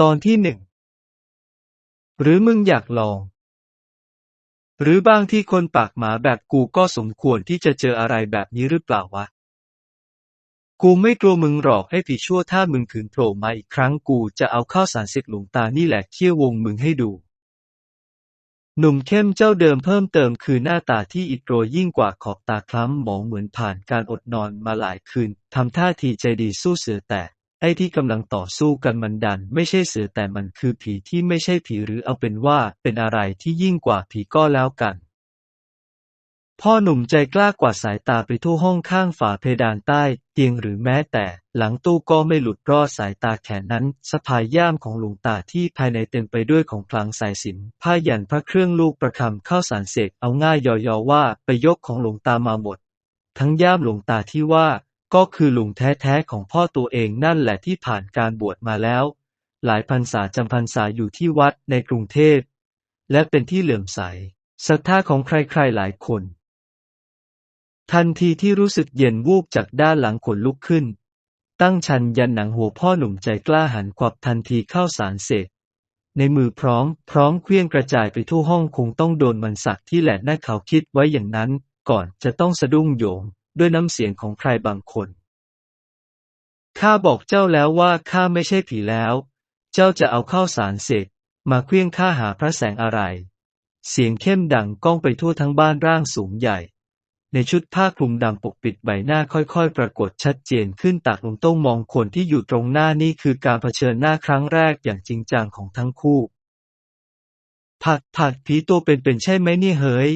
ตอนที่หนึ่ง หรือมึงอยากลอง หรือบางที่คนปากหมาแบบกูก็สมควรที่จะเจออะไรแบบนี้หรือเปล่าวะ กูไม่กลัวมึงหรอกไอ้ผีชั่วถ้ามึงขืนโผล่มาอีกครั้งกูจะเอาข้าวสารเสกหลวงตานี่แหละเคี่ยววงมึงให้ดู หนุ่มเข้มเจ้าเดิมเพิ่มเติมคือหน้าตาที่อิดโรยยิ่งกว่าขอบตาคล้ำหมองเหมือนผ่านการอดนอนมาหลายคืนทำท่าทีใจดีสู้เสือแต่ ไอ้ที่กำลังต่อสู้กันมันดันไม่ใช่เสือแต่มันคือผีที่ไม่ใช่ผีหรือเอาเป็นว่าเป็นอะไรที่ยิ่งกว่าผีก็แล้วกันพ่อหนุ่มใจกล้ากว่าสายตาไปทั่วห้องข้างฝาเพดานใต้เตียงหรือแม้แต่หลังตู้ก็ไม่หลุดรอดสายตาแขนนั้นสะพายย่ามของหลวงตาที่ภายในเต็มไปด้วยของคลังสายสินผ้ายันพระเครื่องลูกประคำข้าวสารเสกเอาง่ายยอๆว่าไปยกของหลวงตามาหมด ทั้งย่ามหลวงตาที่ว่า ก็คือลุงแท้ๆของพ่อตัวเองนั่นแหละที่ผ่านการบวชมาแล้ว หลายพรรษาจำพรรษาอยู่ที่วัดในกรุงเทพ และเป็นที่เหลื่อมใสศรัทธาของใครๆหลายคน ทันทีที่รู้สึกเย็นวูบจากด้านหลังขนลุกขึ้น ตั้งชันยันหนังหัวพ่อหนุ่มใจกล้าหันควับทันทีเข้าสารเสกในมือพร้อม พร้อมเคลื่องกระจายไปทั่วห้องคงต้องโดนมันสักที่แหละน่าเขาคิดไว้อย่างนั้น ก่อนจะต้องสะดุ้งโยง ด้วยน้ำเสียงของใครบางคน ข้าบอกเจ้าแล้วว่าข้าไม่ใช่ผีแล้ว เจ้าจะเอาข้าวสารเสกมาเคลื่องข้าหาพระแสงอะไร เสียงเข้มดังก้องไปทั่วทั้งบ้านร่างสูงใหญ่ ในชุดผ้าคลุมดำปกปิดใบหน้าค่อยๆ ปรากฏชัดเจนขึ้นตากลงต้องมองคนที่อยู่ตรงหน้านี่คือการเผชิญหน้าครั้งแรกอย่างจริงจังของทั้งคู่ผักผักผีตัวเป็นๆใช่ไหมนี่เฮ้ย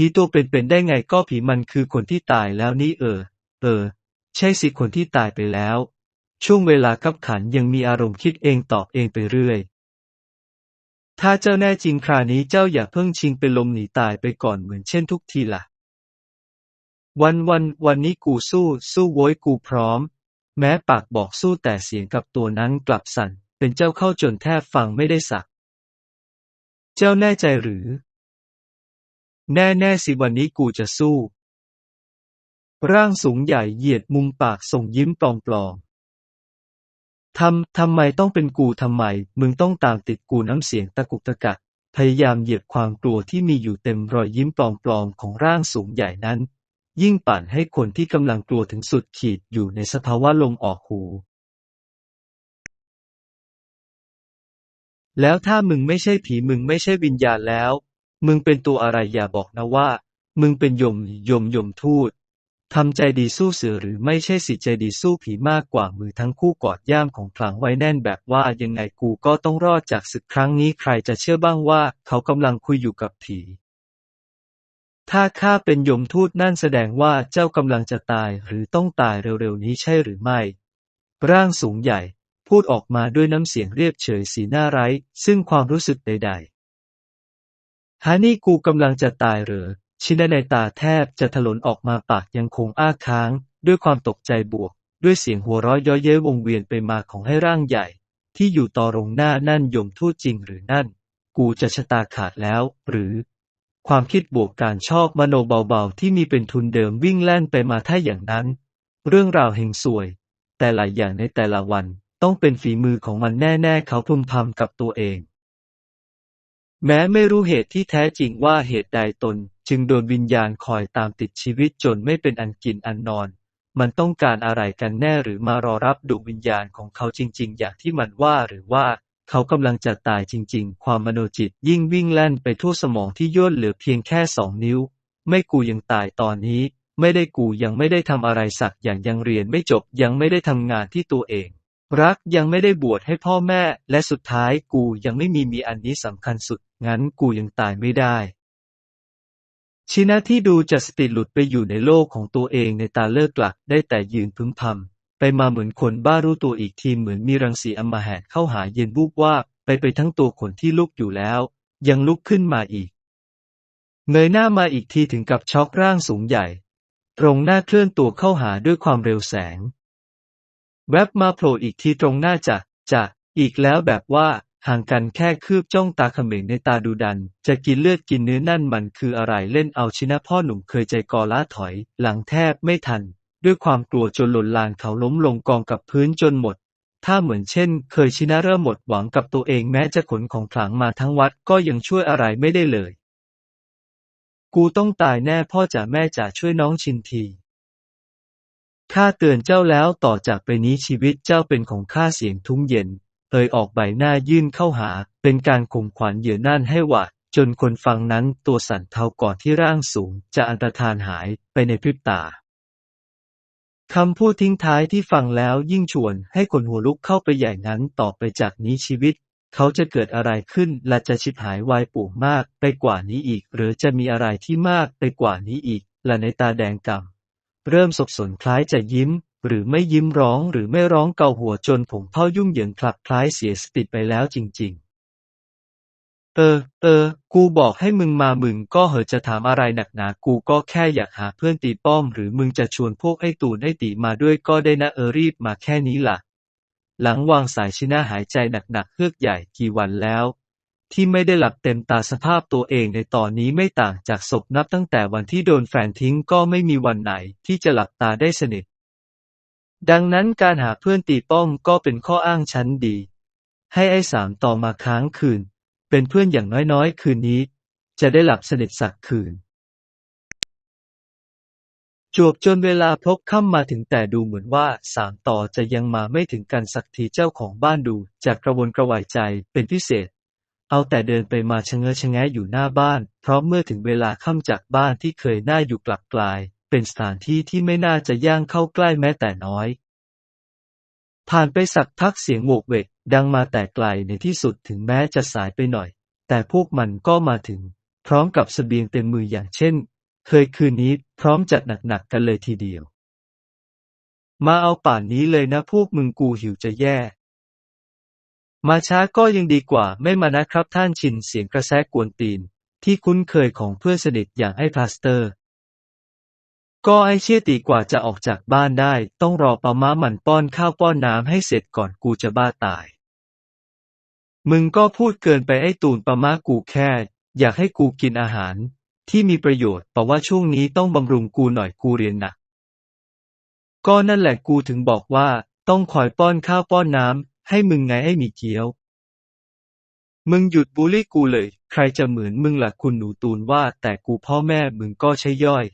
ผีตัวเป็นๆได้ไงก็ผีมันคือคนที่ตายแล้วนี่เออ เออ ใช่สิคนที่ตายไปแล้ว ช่วงเวลาขับขันยังมีอารมณ์คิดเองตอบเองไปเรื่อย ถ้าเจ้าแน่จริงคราวนี้เจ้าอย่าเพิ่งชิงเป็นลมหนีตายไปก่อนเหมือนเช่นทุกทีล่ะ วันวันวันนี้กูสู้ สู้โว้ยกูพร้อม แม้ปากบอกสู้แต่เสียงกับตัวนั้นกลับสั่นเป็นเจ้าเข้าจนแทบฟังไม่ได้สัก เจ้าแน่ใจหรือ แน่แน่สิวันนี้กูจะสู้ ร่างสูงใหญ่เหยียดมุมปากส่งยิ้มปลอมๆทำ ทำไมต้องเป็นกูทำไม มึงต้องตามติดกูน้ำเสียงตะกุกตะกักพยายามเหยียบความกลัวที่มีอยู่เต็มรอยยิ้มปลอมๆของร่างสูงใหญ่นั้น ยิ่งปั่นให้คนที่กำลังกลัวถึงสุดขีดอยู่ในสภาวะลมออกหู แล้วถ้ามึงไม่ใช่ผีมึงไม่ใช่วิญญาณแล้ว มึงเป็นตัวอะไรอย่าบอกนะว่า มึงเป็นยมยมยมทูตทำใจดีสู้เสือหรือไม่ใช่สิใจดีสู้ผีมากกว่ามือทั้งคู่กอดย่ามของคลังไว้แน่นแบบว่ายังไงกูก็ต้องรอดจากศึกครั้งนี้ใครจะเชื่อบ้างว่าเขากำลังคุยอยู่กับผี ถ้าข้าเป็นยมทูตนั่นแสดงว่าเจ้ากำลังจะตายหรือต้องตายเร็วๆนี้ใช่หรือไม่ ร่างสูงใหญ่ พูดออกมาด้วยน้ำเสียงเรียบเฉยสีหน้าไร้ ซึ่งความรู้สึกใด ๆ ฮานี่กูกำลังจะตายเหรอ ชินในตาแทบจะถลนออกมาปากยังคงอ้าค้าง ด้วยความตกใจบวก ด้วยเสียงหัวเราะเย้อยเย้ยวงเวียนไปมาของให้ร่างใหญ่ ที่อยู่ต่อรงหน้านั่นยมทูตจริงหรือนั่น กูจะชะตาขาดแล้ว หรือ ความคิดบวกการชอบมโนเบาๆที่มีเป็นทุนเดิมวิ่งแล่นไปมาถ้าอย่างนั้น เรื่องราวเฮงสวย แต่หละอย่างในแต่ละวันต้องเป็นฝีมือของมันแน่ๆเขาพึมพำกับตัวเอง แม้ไม่รู้เหตุที่แท้จริงว่าเหตุใดตน จึงโดนวิญญาณคอยตามติดชีวิตจนไม่เป็นอันกินอันนอน มันต้องการอะไรกันแน่หรือมารอรับดวงวิญญาณของเขาจริง ๆ อย่างที่มันว่าหรือว่าเขากำลังจะตายจริง ๆ ความมโนจิตยิ่งวิ่งแล่นไปทั่วสมองที่ย่นเหลือเพียงแค่สองนิ้ว ไม่กูยังตายตอนนี้ ไม่ได้กูยังไม่ได้ทำอะไรสักอย่างยังเรียนไม่จบยังไม่ได้ทำงานที่ตัวเอง รักยังไม่ได้บวชให้พ่อแม่ และสุดท้ายกูยังไม่มีมีอันนี้สำคัญสุด งั้นกูยังตายไม่ได้ชินะที่ดูจะสติหลุดไปอยู่ในโลกของตัวเองในตาเลิกหลักได้แต่ยืนพึมพำไปมาเหมือนคนบ้ารู้ตัวอีกทีเหมือนมีรังสีอำมแหกเข้าหาเย็นวูบว่าไปไปทั้งตัวขนที่ลุกอยู่แล้ว ยังลุกขึ้นมาอีกเงยหน้ามาอีกทีถึงกับช็อกร่างสูงใหญ่ ตรงหน้าเคลื่อนตัวเข้าหาด้วยความเร็วแสง แวบมาโผล่อีกทีตรงหน้าจะจะอีกแล้วแบบว่าห่างกันแค่คืบจ้องตาเขม็งในตาดูดัน จะกินเลือดกินเนื้อนั่นมันคืออะไรเล่นเอาชินะพ่อหนุ่มเคยใจกอล้าถอย หลังแทบไม่ทัน ด้วยความกลัวจนหล่นลานเขาล้มลงกองกับพื้นจนหมด ถ้าเหมือนเช่น เคยชินะเริ่มหมดหวังกับตัวเองแม้จะขนของขลังมาทั้งวัดก็ยังช่วยอะไรไม่ได้เลย กูต้องตายแน่พ่อจ๋าแม่จ๋าช่วยน้องชินที ข้าเตือนเจ้าแล้วต่อจากไปนี้ชีวิตเจ้าเป็นของข้าเสียงทุ้มเย็น เอ่ยออกใบหน้ายื่นเข้าหา เป็นการข่มขวัญเหยื่อนั่นให้หวาดจนคนฟังนั้นตัวสั่นเทาก่อนที่ร่างสูง จะอันตรธานหายไปในพริบตาคำพูดทิ้งท้ายที่ฟังแล้วยิ่งชวนให้คนหัวลุกเข้าไปใหญ่นั้นต่อไปจากนี้ชีวิต เขาจะเกิดอะไรขึ้นและจะชิบหายวายป่วงมากไปกว่านี้อีก หรือจะมีอะไรที่มากไปกว่านี้อีกและในตาแดงกำ เริ่มสบสนคล้ายจะยิ้ม หรือไม่ยิ้มร้องหรือไม่ร้องเกาหัวจนผมเผ้ายุ่งเหยิงคลับคล้ายเสียสติไปแล้วจริง ๆเออ เออ กูบอกให้มึงมามึงก็เหอะจะถามอะไรหนักหนา กูก็แค่อยากหาเพื่อนตีป้อม หรือมึงจะชวนพวกไอ้ตูนไอ้ตีมาด้วยก็ได้นะเออรีบมาแค่นี้ล่ะ หลังวางสายชินะหายใจหนักๆเฮือกใหญ่กี่วันแล้ว ที่ไม่ได้หลับเต็มตาสภาพตัวเองในตอนนี้ไม่ต่างจากศพนับตั้งแต่วันที่โดนแฟนทิ้งก็ไม่มีวันไหนที่จะหลับตาได้สนิท ดังนั้นการหาเพื่อนตีป้อมก็เป็นข้ออ้างชั้นดี ให้ไอ้สามต่อมาค้างคืน เป็นเพื่อนอย่างน้อยๆ คืนนี้ จะได้หลับสนิทสักคืน จวบจนเวลาพบค่ำมาถึงแต่ดูเหมือนว่าสามต่อจะยังมาไม่ถึงกันสักทีเจ้าของบ้านดูจากกระวนกระวายใจเป็นพิเศษ เอาแต่เดินไปมาชะเง้อชะแงะอยู่หน้าบ้าน เพราะเมื่อถึงเวลาค่ำจากบ้านที่เคยน่าอยู่กลับกลาย เป็นสถานที่ที่ไม่น่าจะย่างเข้าใกล้แม้แต่น้อย ผ่านไปสักพักเสียงโวกเวกดังมาแต่ไกลในที่สุดถึงแม้จะสายไปหน่อย แต่พวกมันก็มาถึง พร้อมกับเสบียงเต็มมืออย่างเช่น เคยคืนนี้พร้อมจัดหนักๆกันเลยทีเดียว มาเอาป่านนี้เลยนะพวกมึงกูหิวจะแย่ มาช้าก็ยังดีกว่าไม่มานะครับท่านชินเสียงกระแสกวนตีน ที่คุ้นเคยของเพื่อนสนิทอย่างไอ้พลาสเตอร์ ก็ไอ้เชี่ยตีกว่าจะออกจากบ้านได้ ต้องรอปาม้าหมันป้อนข้าวป้อนน้ำให้เสร็จก่อนกูจะบ้าตาย มึงก็พูดเกินไปไอ้ตูนปาม้ากูแค่ อยากให้กูกินอาหาร ที่มีประโยชน์แต่ว่าช่วงนี้ต้องบำรุงกูหน่อยกูเรียนหนักก็นั่นแหละกูถึงบอกว่าต้องคอยป้อนข้าวป้อนน้ำ ให้มึงไงไอ้หมีเกี๊ยว มึงหยุดบูลลี่กูเลย ใครจะเหมือนมึงล่ะคุณหนูตูนว่า แต่กูพ่อแม่มึงก็ใช่ย่อย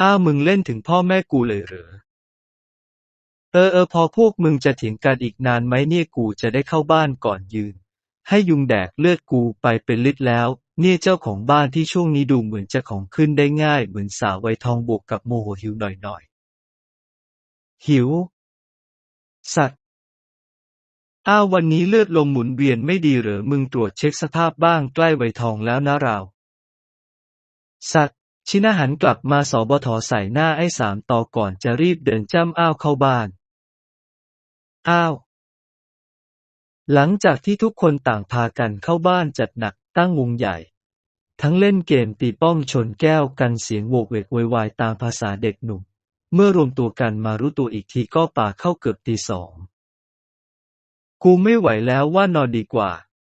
อ้าวมึงเล่นถึงพ่อแม่กูเลยเหรอ เออเออพอพวกมึงจะเถียงกันอีกนานไหมเนี่ยกูจะได้เข้าบ้านก่อนยืน ให้ยุงแดกเลือดกูไปเป็นลิตรแล้ว เนี่ยเจ้าของบ้านที่ช่วงนี้ดูเหมือนจะของขึ้นได้ง่าย เหมือนสาววัยทองบวกกับโมโหหิวหน่อยๆหิว สัตว์ อ้าววันนี้เลือดลมหมุนเวียนไม่ดีเหรอมึงตรวจเช็คสภาพบ้างใกล้ไวทองแล้วนะเรา สัตว์ชินหันกลับมาสอบทใส่หน้าไอ้สามต่อก่อนจะรีบเดินจ้ำอ้าวเข้าบ้าน อ้าว หลังจากที่ทุกคนต่างพากันเข้าบ้านจัดหนักตั้งวงใหญ่ ทั้งเล่นเกมตีป้อมชนแก้วกันเสียงโวกเวกวยวายตามภาษาเด็กหนุ่ม เมื่อรวมตัวกันมารู้ตัวอีกทีก็ป่าเข้าเกือบตีสอง กูไม่ไหวแล้วว่านอนดีกว่า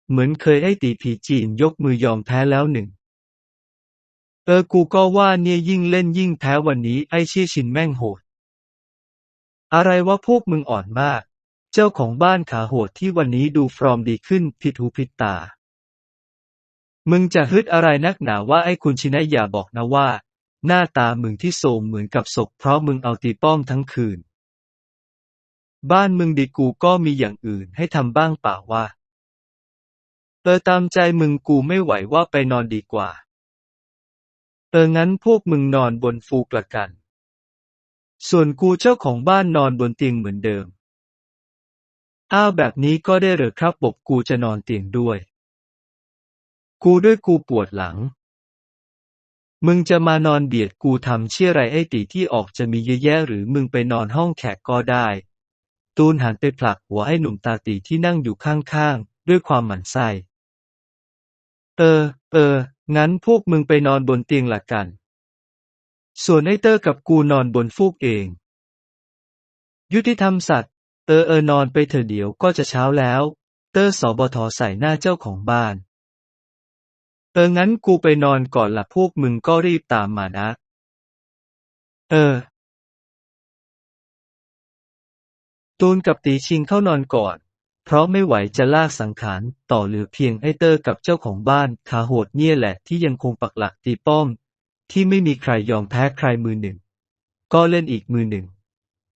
เหมือนเคยไอ้ตีผีจีนยกมือยอมแพ้แล้วหนึ่ง เออกูก็ว่าเนี่ยยิ่งเล่นยิ่งแพ้วันนี้ไอ้เชี่ยชินแม่งโหด อะไรวะพวกมึงอ่อนมาก เจ้าของบ้านขาโหดที่วันนี้ดูฟรอมดีขึ้นผิดหูผิดตา มึงจะฮึดอะไรนักหนาว่าไอ้คุณชินะอย่าบอกนะว่า หน้าตามึงที่โทรมเหมือนกับศพเพราะมึงเอาตีป้อมทั้งคืน บ้านมึงดีกูก็มีอย่างอื่นให้ทำบ้างเปล่าวะ เออตามใจมึงกูไม่ไหวว่าไปนอนดีกว่า เอองั้นพวกมึงนอนบนฟูกละกัน ส่วนกูเจ้าของบ้านนอนบนเตียงเหมือนเดิม อ้าวแบบนี้ก็ได้เหรอครับบอกกูจะนอนเตียงด้วย กูด้วยกูปวดหลัง มึงจะมานอนเบียดกูทำเชี่ยไรไอ้ตีที่ออกจะมีเยอะแยะหรือมึงไปนอนห้องแขกก็ได้ ตูนหันไปผลักหัวไอ้หนุ่มตาตีที่นั่งอยู่ข้าง ๆ ด้วยความหมั่นไส้ เออ เออ งั้นพวกมึงไปนอนบนเตียงละกัน ส่วนไอ้เตอร์กับกูนอนบนฟูกเอง ยุติธรรมสัตว์เออเออนอนไปเถอะเดี๋ยวก็จะเช้าแล้ว เตอร์สบทใส่หน้าเจ้าของบ้าน เอองั้นกูไปนอนก่อนละพวกมึงก็รีบตามมานะ เออ ตูนกับตีชิงเข้านอนก่อน เพราะไม่ไหวจะลากสังขารต่อเหลือเพียงไอเตอร์กับเจ้าของบ้านขาโหดเนี่ยแหละที่ยังคงปักหลักตีป้อม ที่ไม่มีใครยอมแพ้ใครมือหนึ่ง ก็เล่นอีกมือหนึ่ง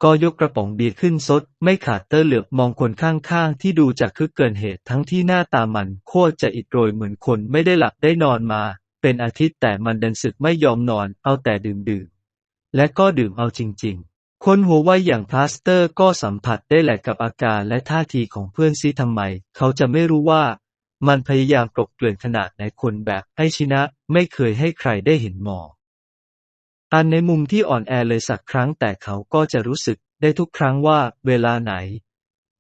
ก็ยกกระป๋องเบียร์ขึ้นซด ไม่ขาดเตอร์เหลือบมองคนข้างๆ ที่ดูจากคึกเกินเหตุทั้งที่หน้าตามันโคตรจะอิดโรยเหมือนคนไม่ได้หลับได้นอนมา เป็นอาทิตย์แต่มันดันสึกไม่ยอมนอนเอาแต่ดื่มดื่มๆและก็ดื่มเอาจริง ๆ คนหัวไวอย่างพลาสเตอร์ก็สัมผัสได้แหละกับอาการและท่าทีของเพื่อนซิทำไม เขาจะไม่รู้ว่า มันพยายามกลบเกลื่อนขนาดไหนคนแบบไอชินะ ไม่เคยให้ใครได้เห็นหมอ อันในมุมที่อ่อนแอเลยสักครั้งแต่เขาก็จะรู้สึกได้ทุกครั้งว่าเวลาไหน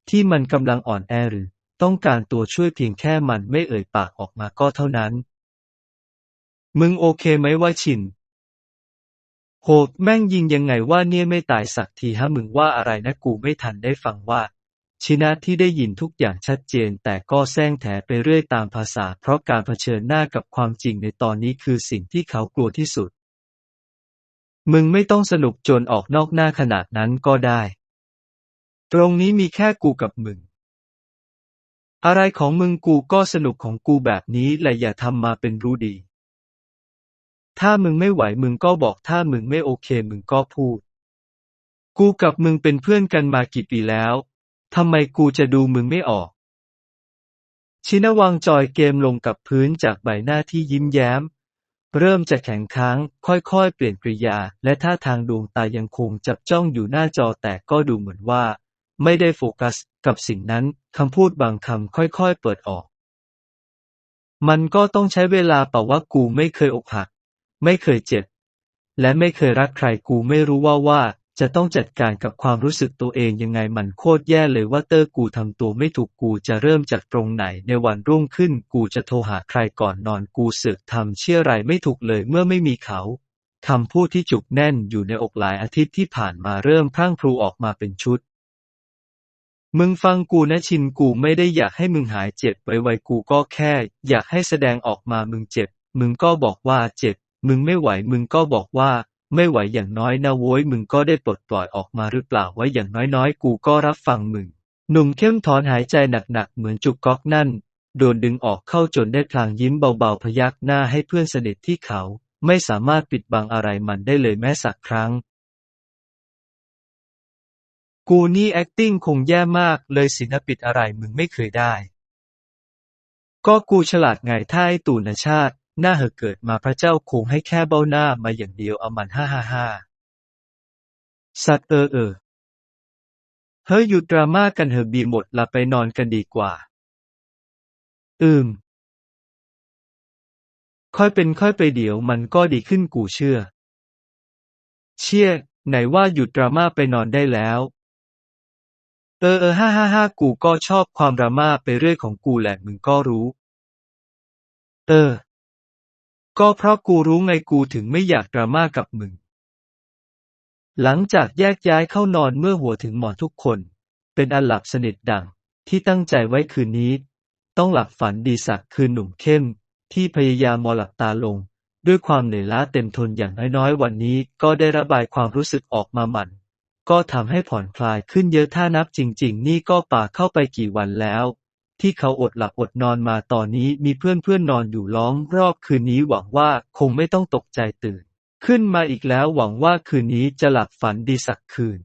ที่มันกำลังอ่อนแอหรือ ต้องการตัวช่วยเพียงแค่มันไม่เอ่ยปากออกมาก็เท่านั้น มึงโอเคไหมว่าชิน โหดแม่งยิงยังไงว่าเนี่ยไม่ตายสักทีฮะมึงว่าอะไรนะกูไม่ทันได้ฟังว่าชินะที่ได้ยินทุกอย่างชัดเจนแต่ก็แซงแถไปเรื่อยตามภาษา เพราะการเผชิญหน้ากับความจริงในตอนนี้คือสิ่งที่เขากลัวที่สุด มึงไม่ต้องสนุกจนออกนอกหน้าขนาดนั้นก็ได้ ตรงนี้มีแค่กูกับมึง อะไรของมึงกูก็สนุกของกูแบบนี้แหละอย่าทำมาเป็นรู้ดี ถ้ามึงไม่ไหวมึงก็บอกถ้ามึงไม่โอเคมึงก็พูด กูกับมึงเป็นเพื่อนกันมากี่ปีแล้วทำไมกูจะดูมึงไม่ออก ชินวางจอยเกมลงกับพื้นจากใบหน้าที่ยิ้มแย้ม เริ่มจะแข็งค้าง ค่อยๆ เปลี่ยนกริยา และท่าทางดวงตายังคงจับจ้องอยู่หน้าจอแต่ก็ดูเหมือนว่า ไม่ได้โฟกัสกับสิ่งนั้นคำพูดบางคำค่อยๆ เปิดออก มันก็ต้องใช้เวลาเปล่าว่ากูไม่เคยอกหัก ไม่เคยเจ็บ และไม่เคยรักใครกูไม่รู้ว่าว่า จะต้องจัดการกับความรู้สึกตัวเองยังไงมันโคตรแย่เลยว่าเตอร์กูทำตัวไม่ถูกกูจะเริ่มจากตรงไหนในวันรุ่งขึ้นกูจะโทรหาใครก่อนนอนกูเสือกทำเชื่อไรไม่ถูกเลยเมื่อไม่มีเขาคำพูดที่จุกแน่นอยู่ในอกหลายอาทิตย์ที่ผ่านมาเริ่มพรั่งพรูออกมาเป็นชุด มึงฟังกูนะชินกูไม่ได้อยากให้มึงหายเจ็บไวๆกูก็แค่ อยากให้แสดงออกมามึงเจ็บ มึงก็บอกว่าเจ็บ มึงไม่ไหวมึงก็บอกว่า ไม่ไหวอย่างน้อยนะโว้ยมึงก็ได้ปลดปล่อยออกมาหรือเปล่าว่าอย่างน้อยๆ กูก็รับฟังมึง หนุ่มเข้มถอนหายใจหนักๆ เหมือนจุกก๊อกนั่น โดนดึงออกเข้าจนได้พลางยิ้มเบาๆพยักหน้าให้เพื่อนสนิทที่เขา ไม่สามารถปิดบังอะไรมันได้เลยแม้สักครั้งกูนี่ acting คงแย่มากเลยสินะปิดอะไรมึงไม่เคยได้ ก็กูฉลาดไงถ้าไอ้ตู่นชาติ หน้าเหอะเกิดมาพระเจ้าคงให้แค่เบ้าหน้ามาอย่างเดียวเอามันฮ่าฮ่าฮ่าสัตว์เออเออ เฮ้ยหยุดดราม่ากันเหอะบีหมดละไปนอนกันดีกว่า อืม ค่อยเป็นค่อยไปเดี๋ยวมันก็ดีขึ้นกูเชื่อ เชี่ย ไหนว่าหยุดดราม่าไปนอนได้แล้ว เออเออฮ่าฮ่าฮ่ากูก็ชอบความดราม่าไปเรื่อยของกูแหละมึงก็รู้ เออ ก็เพราะกูรู้ไงกูถึงไม่อยากดราม่ากับมึง หลังจากแยกย้ายเข้านอนเมื่อหัวถึงหมอนทุกคน เป็นอันหลับสนิทดังที่ตั้งใจไว้คืนนี้ ต้องหลับฝันดีสักคืนหนุ่มเข้ม ที่พยายามมอหลับตาลง ด้วยความเหนื่อยล้าเต็มทนอย่างน้อยๆวันนี้ก็ได้ระบายความรู้สึกออกมาหมันก็ทำให้ผ่อนคลายขึ้นเยอะถ้านับจริง ๆ นี่ก็ป่าเข้าไปกี่วันแล้ว ที่เขาอดหลับอดนอนมาตอนนี้มีเพื่อนเพื่อนอนอยู่ล้อมรอบคืนนี้หวังว่าคงไม่ต้องตกใจตื่น ขึ้นมาอีกแล้วหวังว่าคืนนี้จะหลับฝันดีสักคืน